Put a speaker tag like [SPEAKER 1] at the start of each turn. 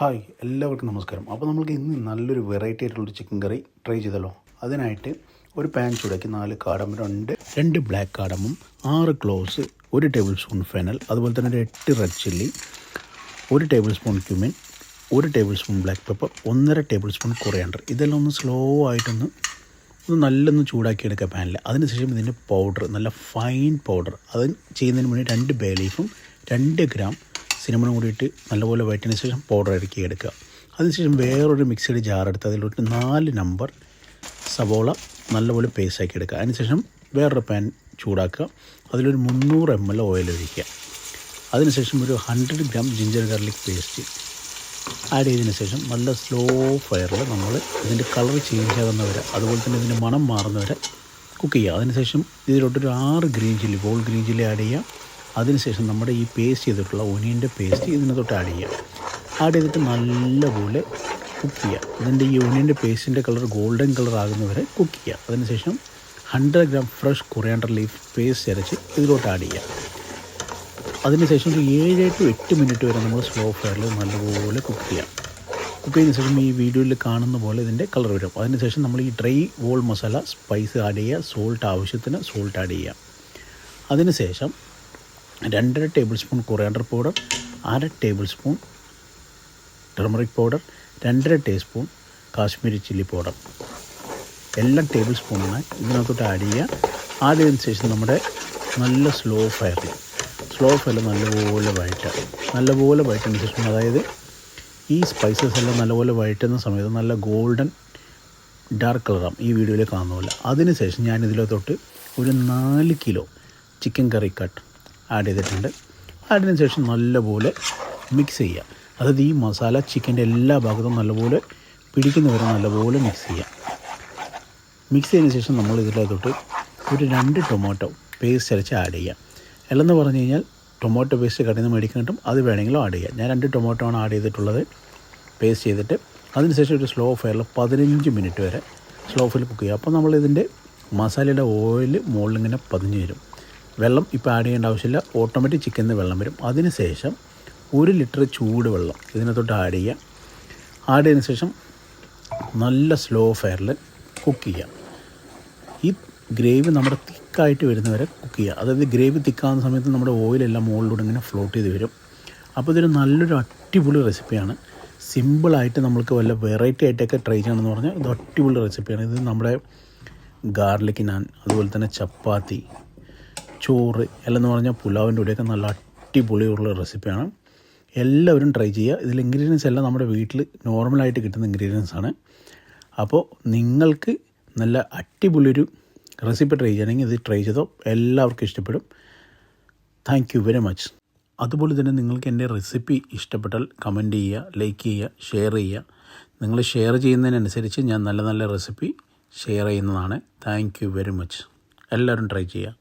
[SPEAKER 1] Hi എല്ലാവർക്കും നമസ്കാരം. അപ്പോൾ നമ്മൾക്ക് ഇന്ന് നല്ലൊരു വെറൈറ്റി ആയിട്ടുള്ളൊരു ചിക്കൻ കറി ട്രൈ ചെയ്തല്ലോ അതിനായിട്ട് ഒരു പാൻ ചൂടാക്കി നാല് കാടം രണ്ട് രണ്ട് ബ്ലാക്ക് കാടമും ആറ് ക്ലോസ് ഒരു ടേബിൾ സ്പൂൺ ഫെനൽ അതുപോലെ തന്നെ ഒരു എട്ട് റെഡ് ചില്ലി ഒരു ടേബിൾ സ്പൂൺ ക്യുമിൻ ഒരു ടേബിൾ സ്പൂൺ ബ്ലാക്ക് പെപ്പർ ഒന്നര ടേബിൾ സ്പൂൺ കൊറിയാണ്ടർ ഇതെല്ലാം ഒന്ന് സ്ലോ ആയിട്ടൊന്ന് ഒന്ന് നല്ലൊന്ന് ചൂടാക്കിയെടുക്കുക പാനിൽ അതിനുശേഷം ഇതിന്റെ പൗഡർ നല്ല ഫൈൻ പൗഡർ അത് ചെയ്യുന്നതിന് മുന്നേ രണ്ട് ബേ ലീഫും രണ്ട് ഗ്രാം സിനിമണും കൂടിയിട്ട് നല്ലപോലെ വയറ്റിന് ശേഷം പൗഡർ ഇറക്കി എടുക്കുക. അതിനുശേഷം വേറൊരു മിക്സിയുടെ ജാർ എടുത്ത് അതിലോട്ട് നാല് നമ്പർ സവോള നല്ലപോലെ പേസ്റ്റാക്കി എടുക്കുക. അതിനുശേഷം വേറൊരു പാൻ ചൂടാക്കുക. അതിലൊരു മുന്നൂറ് എം എൽ ഓയിൽ ഒഴിക്കുക. അതിനുശേഷം ഒരു hundred gram ginger garlic paste add ചെയ്തതിന് ശേഷം നല്ല സ്ലോ ഫയറിൽ നമ്മൾ ഇതിന്റെ കളർ ചേഞ്ച് ആകുന്ന വരെ അതുപോലെ തന്നെ ഇതിന്റെ മണം മാറുന്ന വരെ കുക്ക് ചെയ്യുക. അതിനുശേഷം ഇതിലോട്ടൊരു ആറ് ഗ്രീൻ ചില്ലി ബോൾ ഗ്രീൻ ചില്ലി ആഡ് ചെയ്യുക. അതിനുശേഷം നമ്മുടെ ഈ പേസ്റ്റ് ചെയ്തിട്ടുള്ള ഒനിയന്റെ പേസ്റ്റ് ഇതിനകത്തോട്ട് ആഡ് ചെയ്യുക ആഡ് ചെയ്തിട്ട് നല്ലപോലെ കുക്ക് ചെയ്യുക ഇതിന്റെ ഈ ഒനിയന്റെ പേസ്റ്റിന്റെ കളർ ഗോൾഡൻ കളർ ആകുന്നവരെ കുക്ക് ചെയ്യുക അതിനുശേഷം hundred gram fresh coriander leaf paste അരച്ച് ഇതിലോട്ട് ആഡ് ചെയ്യുക അതിനുശേഷം ഒരു ഏഴ് ടു എട്ട് മിനിറ്റ് വരെ നമ്മൾ സ്ലോ ഫയറിൽ നല്ലപോലെ കുക്ക് ചെയ്യാം. കുക്ക് ചെയ്തതിന് ശേഷം ഈ വീഡിയോയിൽ കാണുന്ന പോലെ ഇതിന്റെ കളർ വരും. അതിനുശേഷം നമ്മൾ ഈ dry whole masala spice add ചെയ്യുക. സോൾട്ട് ആവശ്യത്തിന് സോൾട്ട് ആഡ് ചെയ്യുക. അതിനുശേഷം രണ്ടര ടേബിൾ സ്പൂൺ കൊറിയാണ്ടർ പൗഡർ അര ടേബിൾ സ്പൂൺ ടെർമറിക് പൗഡർ രണ്ടര ടീസ്പൂൺ കാശ്മീരി ചില്ലി പൗഡർ. എല്ലാം ടേബിൾ സ്പൂണാണ് ഇതിനകത്തോട്ട് ആഡ് ചെയ്യുക. ആഡ് ചെയ്തതിന് ശേഷം നമ്മുടെ നല്ല സ്ലോ ഫയറിൽ സ്ലോ ഫയർ നല്ലപോലെ വഴറ്റുക. നല്ലപോലെ വഴറ്റിന് ശേഷം അതായത് ഈ സ്പൈസസ് എല്ലാം നല്ലപോലെ വഴറ്റുന്ന സമയത്ത് നല്ല ഗോൾഡൻ ഡാർക്ക് കളറാം ഈ വീഡിയോയിൽ കാണുന്നില്ല അതിന് അതിനുശേഷം ഞാൻ തൊട്ട് ഒരു നാല് kilo chicken curry cut add ചെയ്തിട്ടുണ്ട്. ആഡ് ചെയ്തതിന് ശേഷം നല്ലപോലെ മിക്സ് ചെയ്യുക അതായത് ഈ മസാല ചിക്കന്റെ എല്ലാ ഭാഗത്തും നല്ലപോലെ പിടിക്കുന്നവരെ നല്ലപോലെ മിക്സ് ചെയ്യുക മിക്സ് ചെയ്തതിന് ശേഷം നമ്മൾ ഇതിലോട്ട് ഒരു രണ്ട് ടൊമാറ്റോ പേസ്റ്റ് അരച്ച് ആഡ് ചെയ്യുക അല്ലെന്ന് പറഞ്ഞു കഴിഞ്ഞാൽ ടൊമാറ്റോ പേസ്റ്റ് കടയിൽ നിന്ന് മേടിക്കാൻ കിട്ടും. അത് വേണമെങ്കിലും ആഡ് ചെയ്യാം. ഞാൻ രണ്ട് ടൊമാറ്റോ ആണ് ആഡ് ചെയ്തിട്ടുള്ളത്. പേസ്റ്റ് ചെയ്തിട്ട് അതിനുശേഷം ഒരു സ്ലോ ഫയറിൽ പതിനഞ്ച് മിനിറ്റ് വരെ സ്ലോ ഫയറിൽ കുക്ക് ചെയ്യുക അപ്പോൾ നമ്മളിതിന്റെ മസാലയുടെ ഓയിൽ മുകളിൽ ഇങ്ങനെ പതിഞ്ഞ് വരും. വെള്ളം ഇപ്പോൾ ആഡ് ചെയ്യേണ്ട ആവശ്യമില്ല. ഓട്ടോമാറ്റിക് ചിക്കനിൽ വെള്ളം വരും. അതിനുശേഷം ഒരു ലിറ്റർ ചൂട് വെള്ളം ഇതിനകത്തോട്ട് ആഡ് ചെയ്യുക ആഡ് ചെയ്തതിന് ശേഷം നല്ല സ്ലോ ഫയറിൽ കുക്ക് ചെയ്യാം. ഈ ഗ്രേവി നമ്മുടെ തിക്കായിട്ട് വരുന്നവരെ കുക്ക് ചെയ്യുക അതായത് ഗ്രേവി തിക്കാവുന്ന സമയത്ത് നമ്മുടെ ഓയിലെല്ലാം മുകളിലൂടെ ഇങ്ങനെ ഫ്ലോട്ട് ചെയ്ത് വരും. അപ്പോൾ ഇതൊരു നല്ലൊരു അടിപൊളി റെസിപ്പിയാണ് സിമ്പിളായിട്ട് നമ്മൾക്ക് വല്ല വെറൈറ്റി ആയിട്ടൊക്കെ ട്രൈ ചെയ്യണമെന്ന് പറഞ്ഞാൽ ഇത് അടിപൊളി റെസിപ്പിയാണ് ഇത് നമ്മുടെ ഗാർലിക് നാൻ അതുപോലെ തന്നെ ചപ്പാത്തി ചോറ് അല്ലെന്ന് പറഞ്ഞാൽ പുലാവിന്റെ കൂടെയൊക്കെ നല്ല അടിപൊളിയുള്ള റെസിപ്പിയാണ് എല്ലാവരും ട്രൈ ചെയ്യുക. ഇതിൽ ഇൻഗ്രീഡിയൻസ് എല്ലാം നമ്മുടെ വീട്ടിൽ നോർമലായിട്ട് കിട്ടുന്ന ഇൻഗ്രീഡിയൻസ് ആണ്. അപ്പോൾ നിങ്ങൾക്ക് നല്ല അടിപൊളിയൊരു റെസിപ്പി ട്രൈ ചെയ്യണമെങ്കിൽ ഇത് ട്രൈ ചെയ്തോ. എല്ലാവർക്കും ഇഷ്ടപ്പെടും. താങ്ക് യു വെരി മച്ച് അതുപോലെ തന്നെ നിങ്ങൾക്ക് എന്റെ റെസിപ്പി ഇഷ്ടപ്പെട്ടാൽ കമന്റ് ചെയ്യുക ലൈക്ക് ചെയ്യുക ഷെയർ ചെയ്യുക. നിങ്ങൾ ഷെയർ ചെയ്യുന്നതിനനുസരിച്ച് ഞാൻ നല്ല നല്ല റെസിപ്പി ഷെയർ ചെയ്യുന്നതാണ്. താങ്ക് യു വെരി മച്ച് എല്ലാവരും ട്രൈ ചെയ്യുക.